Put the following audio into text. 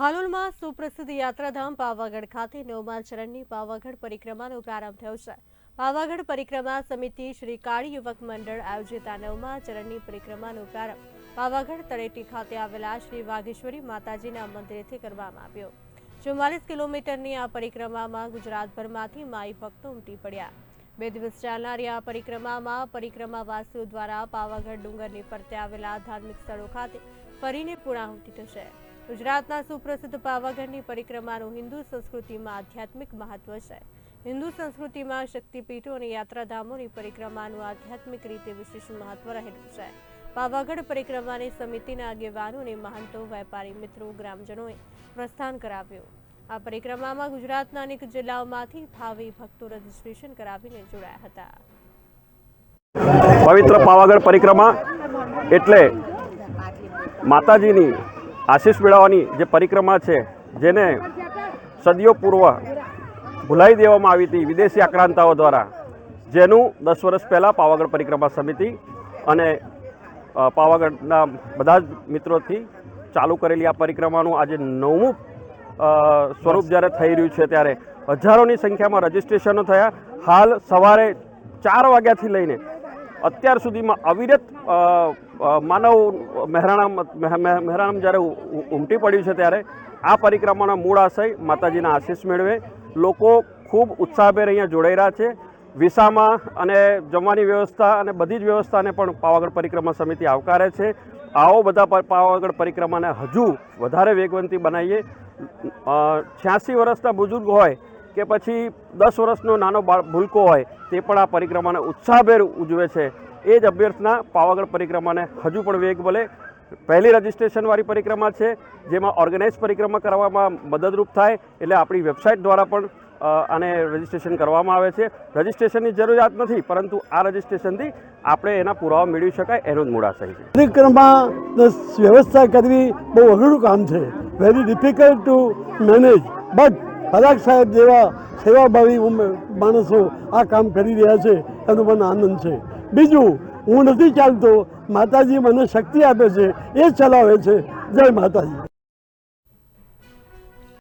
હાલોલમાં સુપ્રસિદ્ધ યાત્રાધામ પાવાગઢ ખાતે નવમા ચરણની પાવાગઢ પરિક્રમાનો પ્રારંભ થયો છે. પાવાગઢ પરિક્રમા સમિતિ શ્રી કાળી યુવક મંડળ આયોજિત આ નવમા ચરણની પરિક્રમાનો પ્રારંભ પાવાગઢ તળેટી ખાતે આવેલા શ્રી વાઘેશ્વરી માતાજીના મંદિરેથી કરવામાં આવ્યો. ચુમ્માલીસ કિલોમીટરની આ પરિક્રમામાં ગુજરાતભરમાંથી માઈ ભક્તો ઉમટી પડ્યા. બે દિવસ ચાલનારી આ પરિક્રમામાં પરિક્રમાવાસીઓ દ્વારા પાવાગઢ ડુંગરની ફરતે આવેલા ધાર્મિક સ્થળો ખાતે ફરીને પૂર્ણાહુતિ થશે. ગુજરાતના સુપ્રસિદ્ધ પાવાગઢની પરિક્રમાનું હિન્દુ સંસ્કૃતિમાં આધ્યાત્મિક મહત્વ છે. હિન્દુ સંસ્કૃતિમાં શક્તિપીઠો અને યાત્રાધામોની પરિક્રમાનું આધ્યાત્મિક રીતે વિશેષ મહત્વ રહેલું છે. પાવાગઢ પરિક્રમાની સમિતિના આગેવાનો અને મહંતો વેપારી મિત્રો ગ્રામજનોએ પ્રસ્થાન કરાવ્યું. આ પરિક્રમામાં ગુજરાતના અનેક જિલ્લાઓમાંથી ભાવિ ભક્તો રજીસ્ટ્રેશન કરાવીને જોડાયા હતા. પવિત્ર પાવાગઢ પરિક્રમા એટલે માતાજીની આશીષ મેળવવાની જે પરિક્રમા છે, જેને સદીઓ પૂર્વ ભૂલાઈ દેવામાં આવી હતી વિદેશી આક્રાંતાઓ દ્વારા, જેનું દસ વર્ષ પહેલાં પાવાગઢ પરિક્રમા સમિતિ અને પાવાગઢના બધા જ મિત્રોથી ચાલુ કરેલી આ પરિક્રમાનું આજે નવમું સ્વરૂપ જ્યારે થઈ રહ્યું છે ત્યારે હજારોની સંખ્યામાં રજીસ્ટ્રેશનો થયા. હાલ સવારે ચાર વાગ્યાથી લઈને અત્યાર સુધીમાં અવિરત માનવ મહેરાણામ, મહ- મહ- મહેરાણામ જ્યારે ઉમટી પડ્યું છે ત્યારે આ પરિક્રમાનો મૂળ આશય માતાજીના આશીષ મેળવે. લોકો ખૂબ ઉત્સાહભેર અહીંયા જોડાઈ રહ્યા છે. વિસામાં અને જમવાની વ્યવસ્થા અને બધી જ વ્યવસ્થાને પણ પાવાગઢ પરિક્રમા સમિતિ આવકારે છે. આવો બધા પાવાગઢ પરિક્રમાને હજુ વધારે વેગવંતી બનાવીએ. છ્યાસી વર્ષના બુજુર્ગ હોય કે પછી દસ વર્ષનો નાનો બાળ ભૂલકો હોય તે પણ આ પરિક્રમાને ઉત્સાહભેર ઉજવે છે. એ જ અભ્યર્થના પાવાગઢ પરિક્રમાને હજુ પણ વેગ મળે પહેલી રજિસ્ટ્રેશનવાળી પરિક્રમા છે, જેમાં ઓર્ગેનાઇઝ પરિક્રમા કરવામાં મદદરૂપ થાય, એટલે આપણી વેબસાઇટ દ્વારા પણ આને રજિસ્ટ્રેશન કરવામાં આવે છે. રજિસ્ટ્રેશનની જરૂરિયાત નથી, પરંતુ આ રજિસ્ટ્રેશનથી આપણે એના પુરાવા મેળવી શકાય, એનો જ મૂળાશય છે. પરિક્રમા વ્યવસ્થા કરવી બહુ અઘરું કામ છે. Very difficult to manage but Parag સાહેબ જેવા સેવાભાવી માણસો આ કામ કરી રહ્યા છે, એનો મને આનંદ છે. બીજું, હું નથી ચાલતો, માતાજી મને શક્તિ આપે છે, એ ચલાવે છે. જય માતાજી.